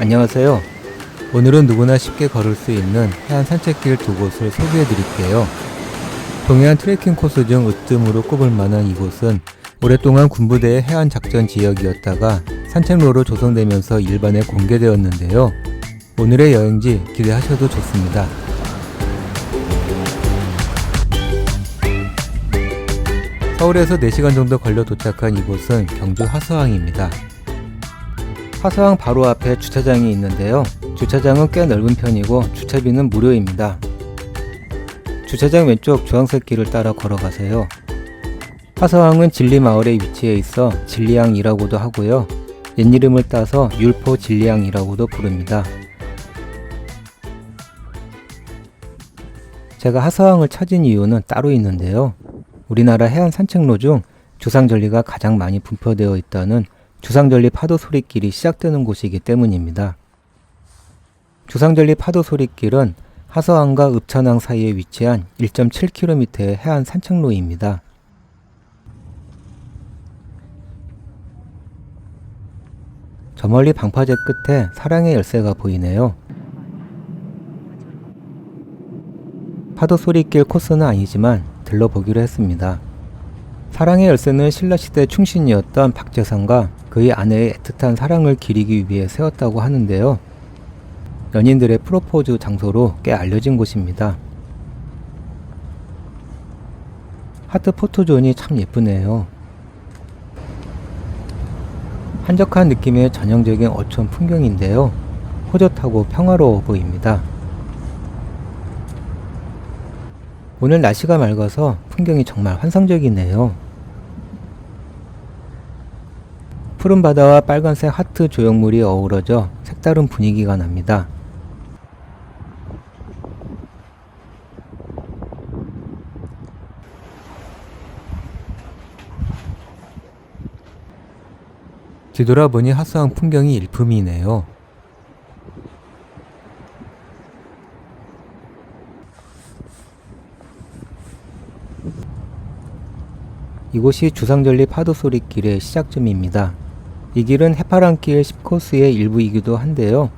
안녕하세요. 오늘은 누구나 쉽게 걸을 수 있는 해안 산책길 두 곳을 소개해 드릴게요. 동해안 트레킹 코스 중 으뜸으로 꼽을 만한 이곳은 오랫동안 군부대의 해안 작전 지역이었다가 산책로로 조성되면서 일반에 공개되었는데요. 오늘의 여행지 기대하셔도 좋습니다. 서울에서 4시간 정도 걸려 도착한 이곳은 경주 화서항입니다. 화서항 바로 앞에 주차장이 있는데요. 주차장은 꽤 넓은 편이고 주차비는 무료입니다. 주차장 왼쪽 주황색 길을 따라 걸어가세요. 화서항은 진리마을에 위치해 있어 진리항이라고도 하고요. 옛 이름을 따서 율포 진리항이라고도 부릅니다. 제가 하서항을 찾은 이유는 따로 있는데요. 우리나라 해안 산책로 중 주상절리가 가장 많이 분포되어 있다는 주상절리 파도 소리길이 시작되는 곳이기 때문입니다. 주상절리 파도 소리길은 하서항과 읍천항 사이에 위치한 1.7km의 해안 산책로입니다. 저 멀리 방파제 끝에 사랑의 열쇠가 보이네요. 파도 소리길 코스는 아니지만 들러보기로 했습니다. 사랑의 열쇠는 신라시대 충신이었던 박재상과 그의 아내의 애틋한 사랑을 기리기 위해 세웠다고 하는데요. 연인들의 프로포즈 장소로 꽤 알려진 곳입니다. 하트 포토존이 참 예쁘네요. 한적한 느낌의 전형적인 어촌 풍경인데요. 호젓하고 평화로워 보입니다. 오늘 날씨가 맑아서 풍경이 정말 환상적이네요. 푸른 바다와 빨간색 하트 조형물이 어우러져 색다른 분위기가 납니다. 뒤돌아보니 화사한 풍경이 일품이네요. 이곳이 주상절리 파도소리길의 시작점입니다. 이 길은 해파랑길 10코스의 일부이기도 한데요.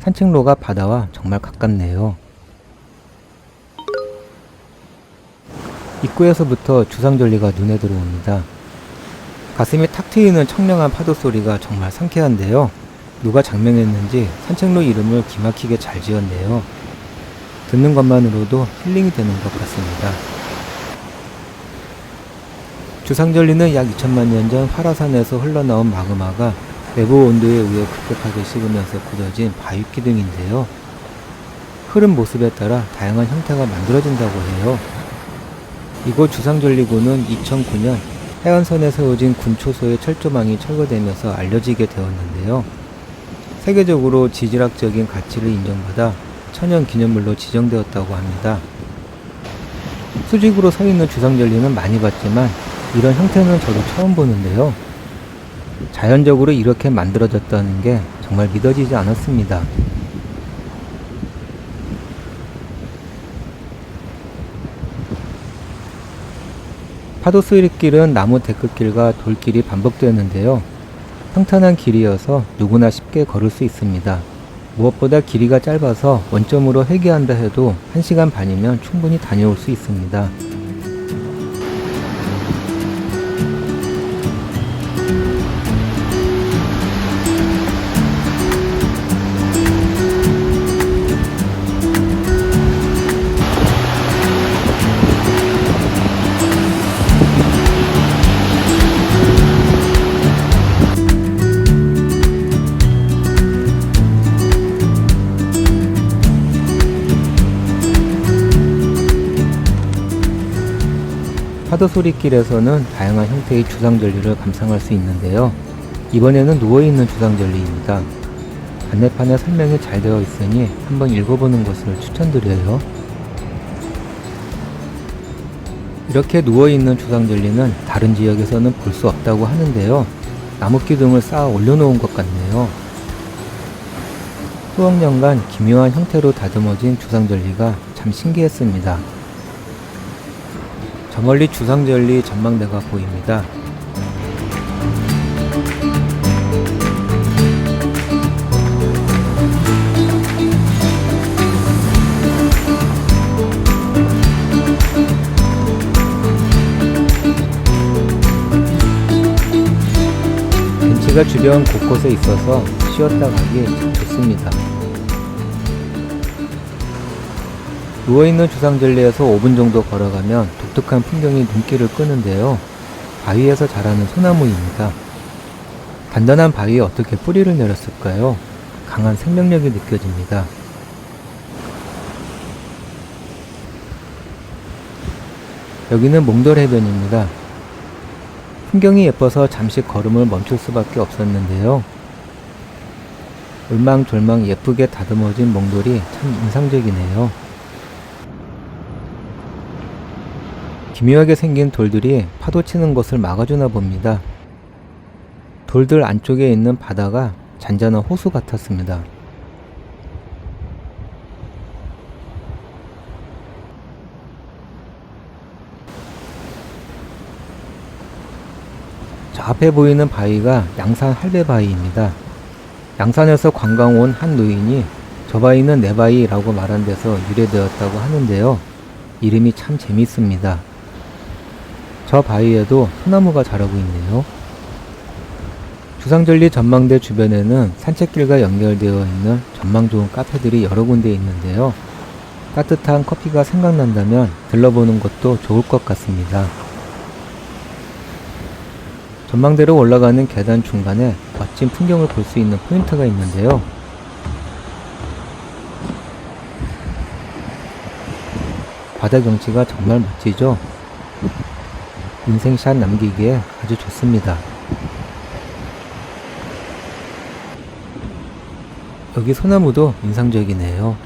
산책로가 바다와 정말 가깝네요. 입구에서부터 주상절리가 눈에 들어옵니다. 가슴이 탁 트이는 청량한 파도 소리가 정말 상쾌한데요. 누가 장명했는지 산책로 이름을 기막히게 잘 지었네요. 듣는 것만으로도 힐링이 되는 것 같습니다. 주상절리는 약 2천만 년 전 화라산에서 흘러나온 마그마가 내부 온도에 의해 급격하게 식으면서 굳어진 바위 기둥인데요. 흐른 모습에 따라 다양한 형태가 만들어진다고 해요. 이곳 주상절리군은 2009년 해안선에 세워진 군초소의 철조망이 철거되면서 알려지게 되었는데요. 세계적으로 지질학적인 가치를 인정받아 천연 기념물로 지정되었다고 합니다. 수직으로 서 있는 주상절리는 많이 봤지만 이런 형태는 저도 처음 보는데요. 자연적으로 이렇게 만들어졌다는 게 정말 믿어지지 않았습니다. 파도 스릴길은 나무 데크길과 돌길이 반복되는데요. 평탄한 길이어서 누구나 쉽게 걸을 수 있습니다. 무엇보다 길이가 짧아서 원점으로 회귀한다 해도 1시간 반이면 충분히 다녀올 수 있습니다. 파도 소리길에서는 다양한 형태의 주상절리를 감상할 수 있는데요. 이번에는 누워있는 주상절리입니다. 안내판에 설명이 잘 되어 있으니 한번 읽어보는 것을 추천드려요. 이렇게 누워있는 주상절리는 다른 지역에서는 볼 수 없다고 하는데요. 나무 기둥을 쌓아 올려놓은 것 같네요. 수억 년간 기묘한 형태로 다듬어진 주상절리가 참 신기했습니다. 저 멀리 주상절리 전망대가 보입니다. 벤치가 주변 곳곳에 있어서 쉬었다 가기에 좋습니다. 누워있는 주상절리에서 5분 정도 걸어가면 독특한 풍경이 눈길을 끄는데요. 바위에서 자라는 소나무입니다. 단단한 바위에 어떻게 뿌리를 내렸을까요? 강한 생명력이 느껴집니다. 여기는 몽돌 해변입니다. 풍경이 예뻐서 잠시 걸음을 멈출 수밖에 없었는데요. 울망졸망 예쁘게 다듬어진 몽돌이 참 인상적이네요. 기묘하게 생긴 돌들이 파도 치는 것을 막아주나 봅니다. 돌들 안쪽에 있는 바다가 잔잔한 호수 같았습니다. 저 앞에 보이는 바위가 양산 할배 바위입니다. 양산에서 관광 온 한 노인이 저 바위는 내 바위라고 말한 데서 유래되었다고 하는데요. 이름이 참 재밌습니다. 저 바위에도 소나무가 자라고 있네요. 주상절리 전망대 주변에는 산책길과 연결되어 있는 전망 좋은 카페들이 여러 군데 있는데요. 따뜻한 커피가 생각난다면 들러보는 것도 좋을 것 같습니다. 전망대로 올라가는 계단 중간에 멋진 풍경을 볼 수 있는 포인트가 있는데요. 바다 경치가 정말 멋지죠? 인생샷 남기기에 아주 좋습니다. 여기 소나무도 인상적이네요.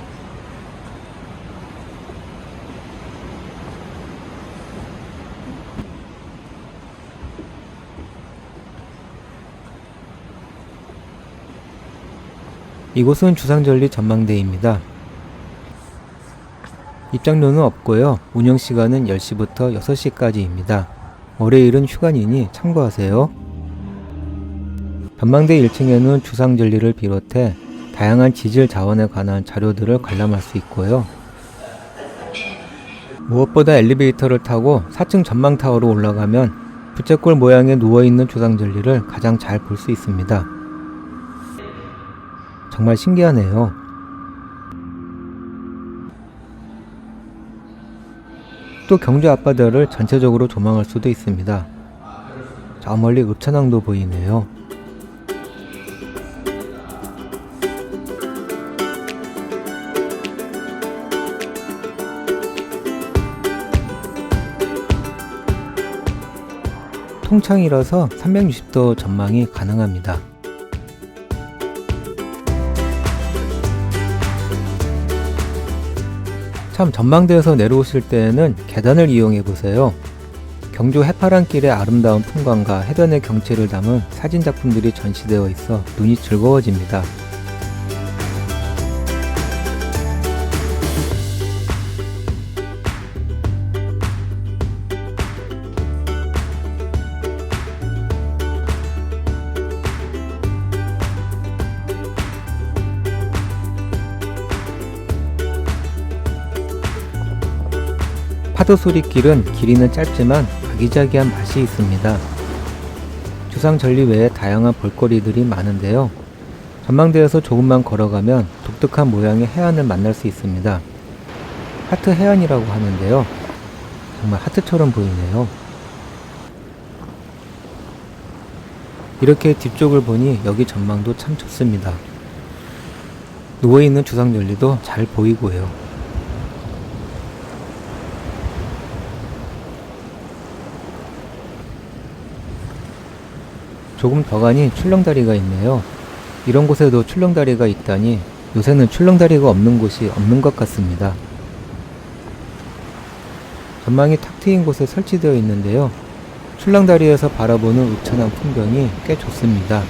이곳은 주상절리 전망대입니다. 입장료는 없고요. 운영 시간은 10시부터 6시까지입니다. 월요일은 휴관이니 참고하세요. 전망대 1층에는 주상절리를 비롯해 다양한 지질 자원에 관한 자료들을 관람할 수 있고요. 무엇보다 엘리베이터를 타고 4층 전망타워로 올라가면 부채꼴 모양의 누워있는 주상절리를 가장 잘 볼 수 있습니다. 정말 신기하네요. 또 경주 앞바다를 전체적으로 조망할 수도 있습니다. 저 멀리 읍천항도 보이네요. 통창이라서 360도 전망이 가능합니다. 참 전망대에서 내려오실 때에는 계단을 이용해 보세요. 경주 해파랑길의 아름다운 풍광과 해변의 경치를 담은 사진 작품들이 전시되어 있어 눈이 즐거워집니다. 파도 소리길은 길이는 짧지만 아기자기한 맛이 있습니다. 주상 전리 외에 다양한 볼거리들이 많은데요. 전망대에서 조금만 걸어가면 독특한 모양의 해안을 만날 수 있습니다. 하트 해안이라고 하는데요. 정말 하트처럼 보이네요. 이렇게 뒤쪽을 보니 여기 전망도 참 좋습니다. 누워있는 주상절리도 잘 보이고요. 조금 더 가니 출렁다리가 있네요. 이런 곳에도 출렁다리가 있다니 요새는 출렁다리가 없는 곳이 없는 것 같습니다. 전망이 탁 트인 곳에 설치되어 있는데요. 출렁다리에서 바라보는 우천한 풍경이 꽤 좋습니다.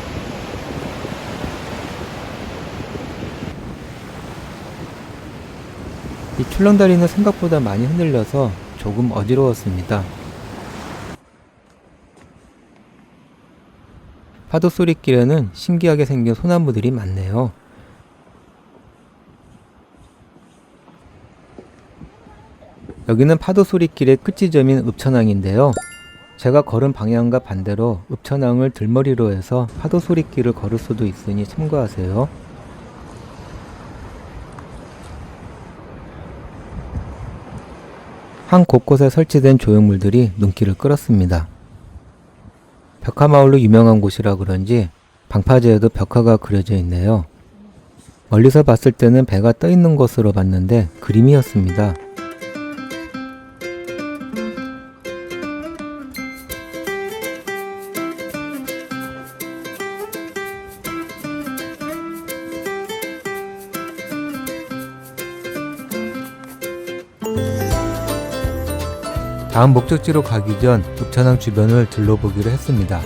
이 출렁다리는 생각보다 많이 흔들려서 조금 어지러웠습니다. 파도 소리길에는 신기하게 생긴 소나무들이 많네요. 여기는 파도 소리길의 끝지점인 읍천항인데요. 제가 걸은 방향과 반대로 읍천항을 들머리로 해서 파도 소리길을 걸을 수도 있으니 참고하세요. 항 곳곳에 설치된 조형물들이 눈길을 끌었습니다. 벽화마을로 유명한 곳이라 그런지 방파제에도 벽화가 그려져 있네요. 멀리서 봤을 때는 배가 떠 있는 것으로 봤는데 그림이었습니다. 다음 목적지로 가기 전 읍천항 주변을 둘러보기로 했습니다.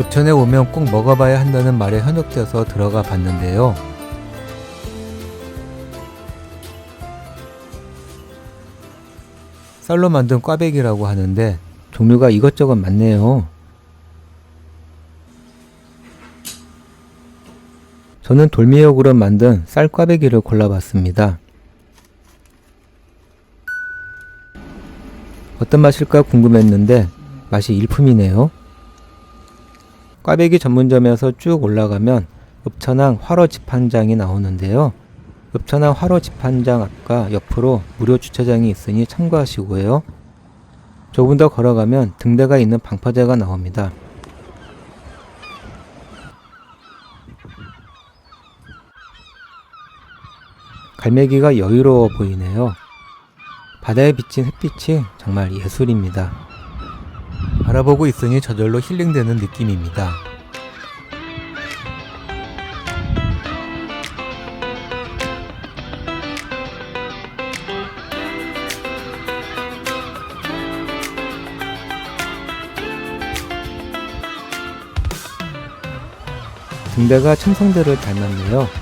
읍천에 오면 꼭 먹어봐야 한다는 말에 현혹돼서 들어가 봤는데요. 쌀로 만든 꽈배기라고 하는데 종류가 이것저것 많네요. 저는 돌미역으로 만든 쌀 꽈배기를 골라봤습니다. 어떤 맛일까 궁금했는데 맛이 일품이네요. 꽈배기 전문점에서 쭉 올라가면 읍천항 화로 집한장이 나오는데요. 읍천항 화로 집한장 앞과 옆으로 무료 주차장이 있으니 참고하시고요. 조금 더 걸어가면 등대가 있는 방파제가 나옵니다. 갈매기가 여유로워 보이네요. 바다에 비친 햇빛이 정말 예술입니다. 바라보고 있으니 저절로 힐링되는 느낌입니다. 등대가 첨성대를 닮았네요.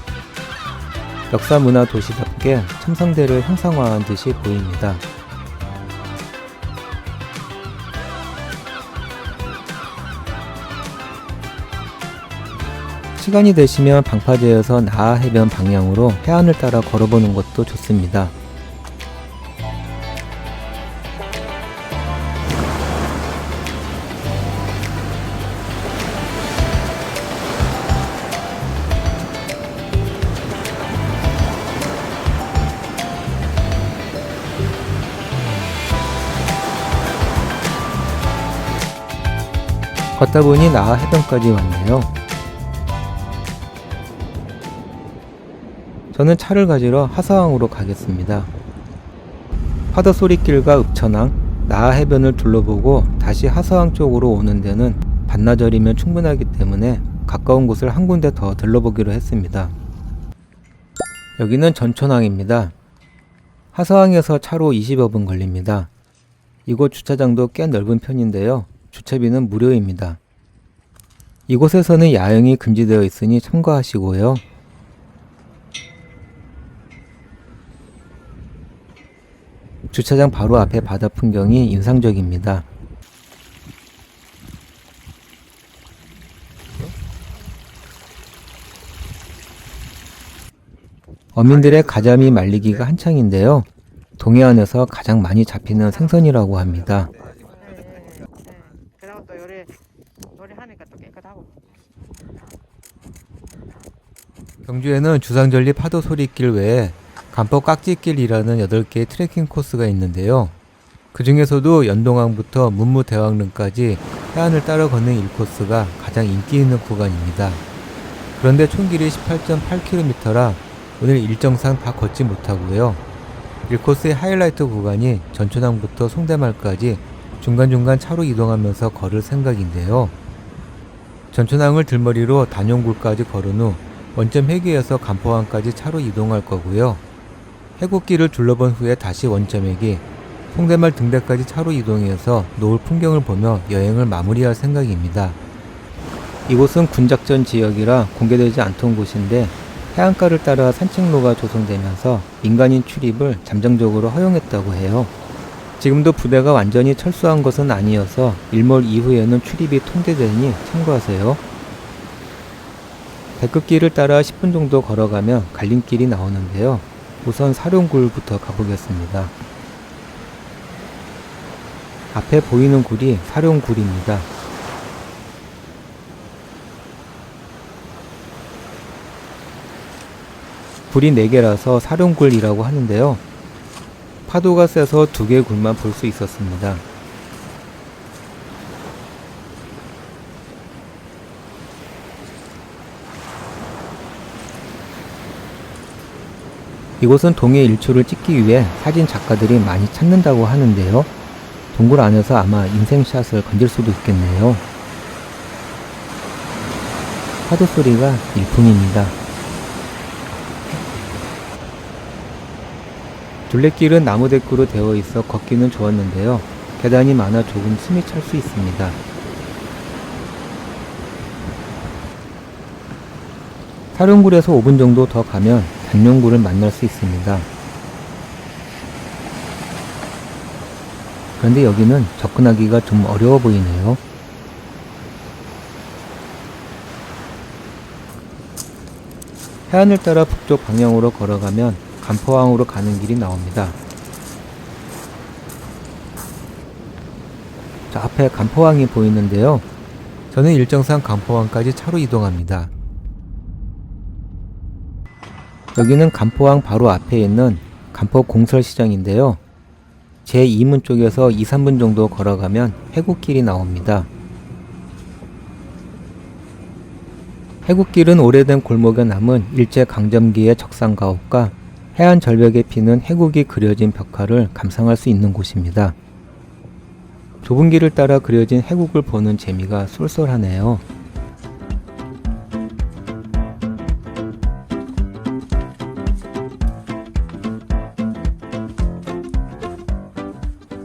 역사 문화 도시답게 첨성대를 형상화한 듯이 보입니다. 시간이 되시면 방파제에서 나아 해변 방향으로 해안을 따라 걸어보는 것도 좋습니다. 걷다 보니 나아 해변까지 왔네요. 저는 차를 가지러 하서항으로 가겠습니다. 파도 소리길과 읍천항, 나아 해변을 둘러보고 다시 하서항 쪽으로 오는 데는 반나절이면 충분하기 때문에 가까운 곳을 한 군데 더 들러보기로 했습니다. 여기는 전천항입니다. 하서항에서 차로 20여 분 걸립니다. 이곳 주차장도 꽤 넓은 편인데요. 주차비는 무료입니다. 이곳에서는 야영이 금지되어 있으니 참고하시고요. 주차장 바로 앞에 바다 풍경이 인상적입니다. 어민들의 가자미 말리기가 한창인데요. 동해안에서 가장 많이 잡히는 생선이라고 합니다. 그다음 또 요리 요리하니까 또 깨끗하고 경주에는 주상절리 파도 소리길 외에 간포 깍지길이라는 8개의 트레킹 코스가 있는데요. 그 중에서도 연동항부터 문무대왕릉까지 해안을 따라 걷는 1코스가 가장 인기 있는 구간입니다. 그런데 총 길이 18.8km라 오늘 일정상 다 걷지 못하고요. 1코스의 하이라이트 구간이 전천항부터 송대말까지 중간중간 차로 이동하면서 걸을 생각인데요. 전천항을 들머리로 단용굴까지 걸은 후 원점 회기에서 간포항까지 차로 이동할 거고요. 해곡길을 둘러본 후에 다시 원점회기, 송대말 등대까지 차로 이동해서 노을 풍경을 보며 여행을 마무리할 생각입니다. 이곳은 군작전 지역이라 공개되지 않던 곳인데 해안가를 따라 산책로가 조성되면서 민간인 출입을 잠정적으로 허용했다고 해요. 지금도 부대가 완전히 철수한 것은 아니어서 일몰 이후에는 출입이 통제되니 참고하세요. 백급길을 따라 10분 정도 걸어가면 갈림길이 나오는데요. 우선 사룡굴부터 가보겠습니다. 앞에 보이는 굴이 사룡굴입니다. 굴이 4개라서 사룡굴이라고 하는데요. 파도가 세서 두 개 굴만 볼 수 있었습니다. 이곳은 동해 일출을 찍기 위해 사진 작가들이 많이 찾는다고 하는데요. 동굴 안에서 아마 인생샷을 건질 수도 있겠네요. 파도 소리가 일품입니다. 둘레길은 나무 데크로 되어 있어 걷기는 좋았는데요. 계단이 많아 조금 숨이 찰 수 있습니다. 사룡굴에서 5분 정도 더 가면 단룡굴을 만날 수 있습니다. 그런데 여기는 접근하기가 좀 어려워 보이네요. 해안을 따라 북쪽 방향으로 걸어가면 간포항으로 가는 길이 나옵니다. 저 앞에 간포항이 보이는데요. 저는 일정상 간포항까지 차로 이동합니다. 여기는 간포항 바로 앞에 있는 간포 공설시장인데요. 제 2문 쪽에서 2, 3분 정도 걸어가면 해국길이 나옵니다. 해국길은 오래된 골목에 남은 일제 강점기의 적상 가옥과 해안 절벽에 피는 해국이 그려진 벽화를 감상할 수 있는 곳입니다. 좁은 길을 따라 그려진 해국을 보는 재미가 쏠쏠하네요.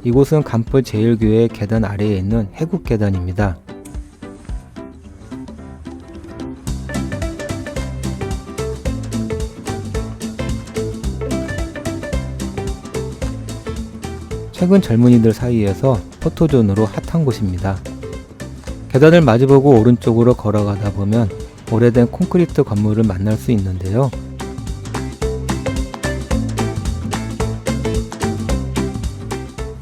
이곳은 간포 제일교회 계단 아래에 있는 해국 계단입니다. 최근 젊은이들 사이에서 포토존으로 핫한 곳입니다. 계단을 마주보고 오른쪽으로 걸어가다 보면 오래된 콘크리트 건물을 만날 수 있는데요.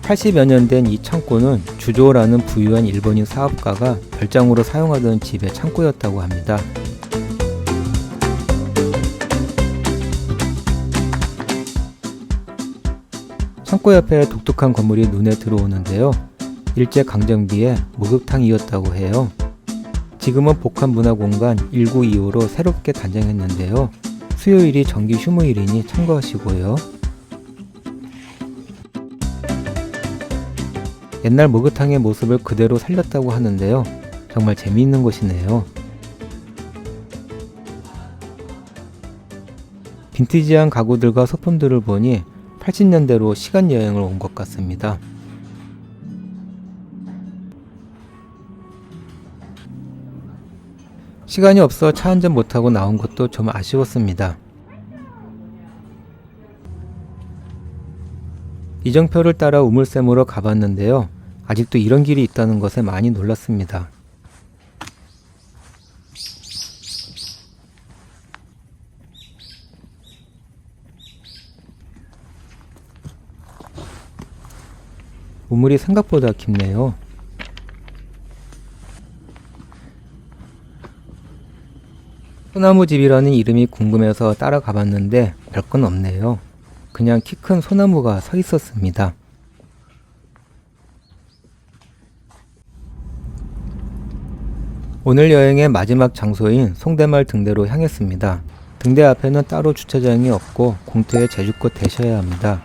(80여 년 된 이 창고는 주조라는 부유한 일본인 사업가가 별장으로 사용하던 집의 창고였다고 합니다. 창고 옆에 독특한 건물이 눈에 들어오는데요. 일제 강점기에 목욕탕이었다고 해요. 지금은 복합문화공간 1925로 새롭게 단장했는데요. 수요일이 정기 휴무일이니 참고하시고요. 옛날 목욕탕의 모습을 그대로 살렸다고 하는데요. 정말 재미있는 곳이네요. 빈티지한 가구들과 소품들을 보니 80년대로 시간 여행을 온 것 같습니다. 시간이 없어 차 한잔 못하고 나온 것도 좀 아쉬웠습니다. 이정표를 따라 우물샘으로 가봤는데요. 아직도 이런 길이 있다는 것에 많이 놀랐습니다. 우물이 생각보다 깊네요. 소나무 집이라는 이름이 궁금해서 따라가 봤는데 별건 없네요. 그냥 키 큰 소나무가 서 있었습니다. 오늘 여행의 마지막 장소인 송대마을 등대로 향했습니다. 등대 앞에는 따로 주차장이 없고 공터에 제주껏 대셔야 합니다.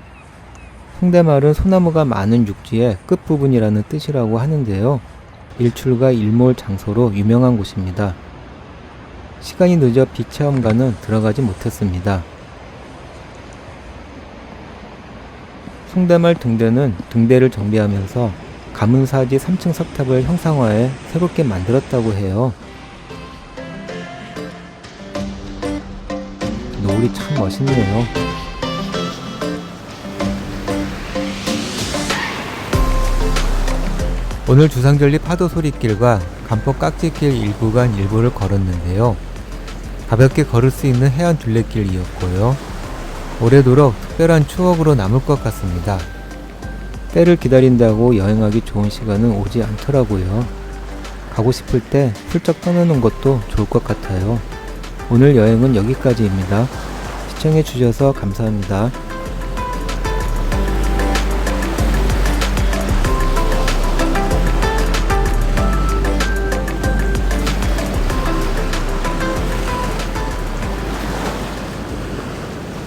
송대마을은 소나무가 많은 육지의 끝부분이라는 뜻이라고 하는데요. 일출과 일몰 장소로 유명한 곳입니다. 시간이 늦어 비체험관은 들어가지 못했습니다. 송대마을 등대는 등대를 정비하면서 가문사지 3층 석탑을 형상화해 새롭게 만들었다고 해요. 노을이 참 멋있네요. 오늘 주상절리 파도 소리길과 간포 깍지길 일구간 일부를 걸었는데요. 가볍게 걸을 수 있는 해안 둘레길이었고요. 오래도록 특별한 추억으로 남을 것 같습니다. 때를 기다린다고 여행하기 좋은 시간은 오지 않더라고요. 가고 싶을 때 훌쩍 떠나는 것도 좋을 것 같아요. 오늘 여행은 여기까지입니다. 시청해 주셔서 감사합니다.